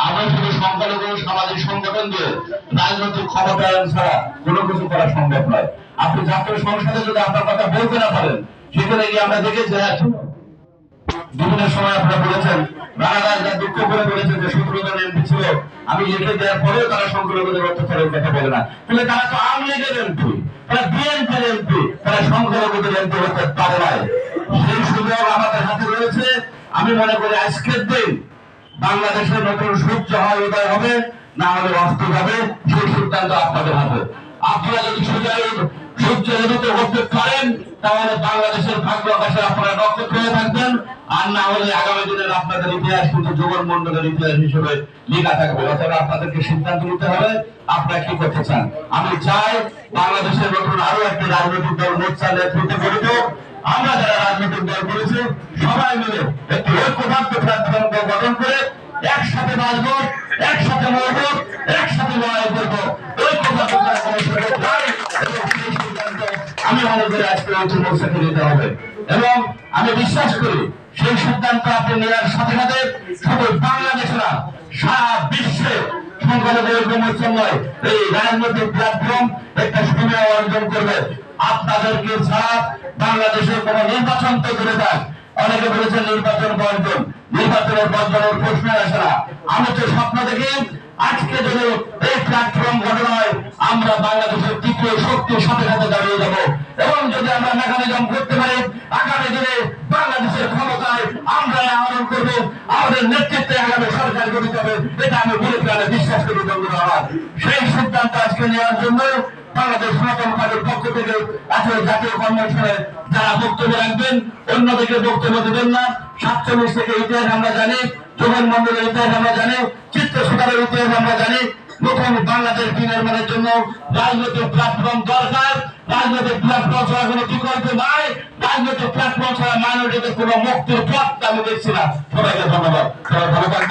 আমরা সামাজিক সংগঠন দিয়ে রাজনৈতিক ছাড়া কোনো কিছু করা সম্ভব নয়। আপনি জাতীয় সংসদে যদি আপনার কথা বলতে না পারেন, সেখানে গিয়ে আমরা দেখেছি হ্যাঁ বিভিন্ন সময় আপনারা বলেছেন আমি লিখে দেওয়ার পরেও তারা সংখ্যালঘুদের না। তাহলে তারা তো আওয়ামী লীগের এমপি, তারা বিএনপির এমপি, তারা সংখ্যালঘুদের এমপি হতে পারে সেই সুযোগ আমাদের হাতে রয়েছে। আমি মনে করি আজকের দিন বাংলাদেশের নতুন সূর্য হয় উদয় হবে, না হলে অস্ত যাবে, সেই সিদ্ধান্ত আপনাদের হাতে। আপনারা যদি তাহলে বাংলাদেশের ভাগ্য আকাশে আপনারা থাকবেন। আর না হলে আগামী দিনের আপনাদের ইতিহাস কিন্তু মন্ডলের ইতিহাস হিসেবে লেখা থাকবে। আপনাদেরকে সিদ্ধান্ত নিতে হবে, আপনারা কি করতে চান। আমি চাই বাংলাদেশের নতুন আরও একটি রাজনৈতিক দল মোর্চা গঠিত আমরা যারা রাজনৈতিক দল করেছি, সবাই মিলে একটি ঐক্যবদ্ধ প্ল্যাটফর্ম গঠন করে একসাথে বাঁচবো একসাথে মরবো আমি করি আজকে নতুন মোর্চাকে নিতে হবে। এবং আমি বিশ্বাস করি, সেই সিদ্ধান্ত আপনি নেওয়ার সাথে সাথে শুধু বাংলাদেশে না সারা বিশ্বে ছাড়া বাংলাদেশের অনেকে বলেছেন নির্বাচন প্রশ্ন আসে তো স্বপ্ন দেখি, আজকে এই হয়, আমরা বাংলাদেশের মেকানিজম করতে পারি। আগামী দিনে বাংলাদেশের ক্ষমতায় আমরা আহরণ করব। আমাদের নেতৃত্বে আগামী সরকার গঠিত হবে। এটা আমি বলে প্রাণে বিশ্বাস করি বন্ধুরা সেই সিদ্ধান্ত আজকে নেওয়ার জন্য বাংলাদেশ সনাতন পক্ষ থেকে জাতীয় কনভেনশনে যারা বক্তব্য রাখবেন, অন্যদিকে বক্তব্য দেবেন না। সাতচল্লিশ থেকে ইতিহাস আমরা জানি যোগন মন্ডলের ইতিহাস আমরা জানি ইতিহাস আমরা জানি। বাংলাদেশ জন্য রাজনৈতিক প্ল্যাটফর্ম দরকার রাজনৈতিক প্ল্যাটফর্ম ছাড়া কোনো বিকল্প নাই। রাজনৈতিক প্ল্যাটফর্ম ছাড়া মাইনরিটিদের কোনো মুক্তির পথ আমি দেখছি না। সবাইকে ধন্যবাদ।